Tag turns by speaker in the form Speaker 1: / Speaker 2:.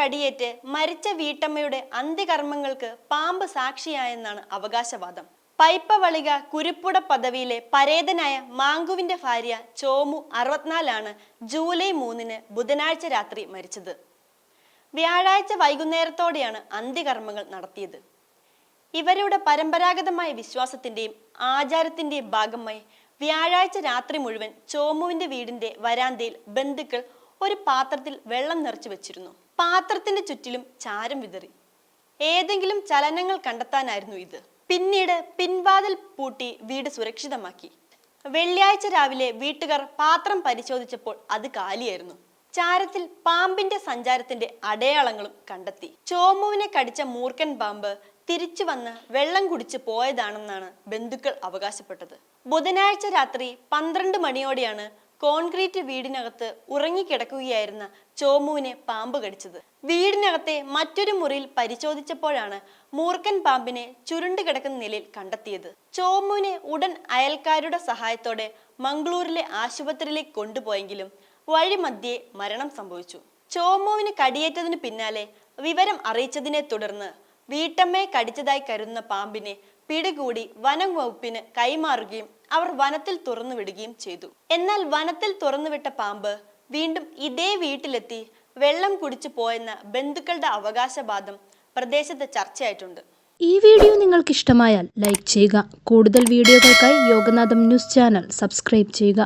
Speaker 1: കടിയേറ്റ് മരിച്ച വീട്ടമ്മയുടെ അന്ത്യകർമ്മങ്ങൾക്ക് പാമ്പ് സാക്ഷിയായെന്നാണ് അവകാശവാദം. പൈപ്പവളിക കുരുപ്പുട പദവിയിലെ പരേതനായ മാങ്കുവിന്റെ ഭാര്യ ചോമു അറുപത്തിനാലാണ് ജൂലൈ മൂന്നിന് ബുധനാഴ്ച രാത്രി മരിച്ചത്. വ്യാഴാഴ്ച വൈകുന്നേരത്തോടെയാണ് അന്ത്യകർമ്മങ്ങൾ നടത്തിയത്. ഇവരുടെ പരമ്പരാഗതമായ വിശ്വാസത്തിന്റെയും ആചാരത്തിന്റെയും ഭാഗമായി വ്യാഴാഴ്ച രാത്രി മുഴുവൻ ചോമുവിന്റെ വീടിന്റെ വരാന്തയിൽ ബന്ധുക്കൾ ഒരു പാത്രത്തിൽ വെള്ളം നിറച്ചു വെച്ചിരുന്നു. പാത്രത്തിന്റെ ചുറ്റിലും ചാരം വിതറി. ഏതെങ്കിലും ചലനങ്ങൾ കണ്ടെത്താനായിരുന്നു ഇത്. പിന്നീട് പിൻവാതിൽ പൂട്ടി വീട് സുരക്ഷിതമാക്കി. വെള്ളിയാഴ്ച രാവിലെ വീട്ടുകാർ പാത്രം പരിശോധിച്ചപ്പോൾ അത് കാലിയായിരുന്നു. ചാരത്തിൽ പാമ്പിന്റെ സഞ്ചാരത്തിന്റെ അടയാളങ്ങളും കണ്ടെത്തി. ചോമുവിനെ കടിച്ച മൂർഖൻ പാമ്പ് തിരിച്ചു വന്ന് വെള്ളം കുടിച്ച് പോയതാണെന്നാണ് ബന്ധുക്കൾ അവകാശപ്പെട്ടത്. ബുധനാഴ്ച രാത്രി പന്ത്രണ്ട് മണിയോടെയാണ് കോൺക്രീറ്റ് വീടിനകത്ത് ഉറങ്ങിക്കിടക്കുകയായിരുന്ന ചോമുവിനെ പാമ്പ് കടിച്ചത്. വീടിനകത്തെ മറ്റൊരു മുറിയിൽ പരിശോധിച്ചപ്പോഴാണ് മൂർഖൻ പാമ്പിനെ ചുരുണ്ടു കിടക്കുന്ന നിലയിൽ കണ്ടെത്തിയത്. ചോമുവിനെ ഉടൻ അയൽക്കാരുടെ സഹായത്തോടെ മംഗളൂരിലെ ആശുപത്രിയിലേക്ക് കൊണ്ടുപോയെങ്കിലും വഴിമധ്യേ മരണം സംഭവിച്ചു. ചോമുവിന് കടിയേറ്റതിന് പിന്നാലെ വിവരം അറിയിച്ചതിനെ തുടർന്ന് വീട്ടമ്മയെ കടിച്ചതായി കരുതുന്ന പാമ്പിനെ പിടികൂടി വനം വകുപ്പിന് കൈമാറുകയും അവർ വനത്തിൽ തുറന്നുവിടുകയും ചെയ്തു. എന്നാൽ വനത്തിൽ തുറന്നുവിട്ട പാമ്പ് വീണ്ടും ഇതേ വീട്ടിലെത്തി വെള്ളം കുടിച്ചു പോയെന്ന ബന്ധുക്കളുടെ അവകാശവാദം പ്രദേശത്ത് ചർച്ചയായിട്ടുണ്ട്.
Speaker 2: ഈ വീഡിയോ നിങ്ങൾക്ക് ഇഷ്ടമായാൽ ലൈക്ക് ചെയ്യുക. കൂടുതൽ വീഡിയോകൾക്കായി യോഗനാഥം ന്യൂസ് ചാനൽ സബ്സ്ക്രൈബ് ചെയ്യുക.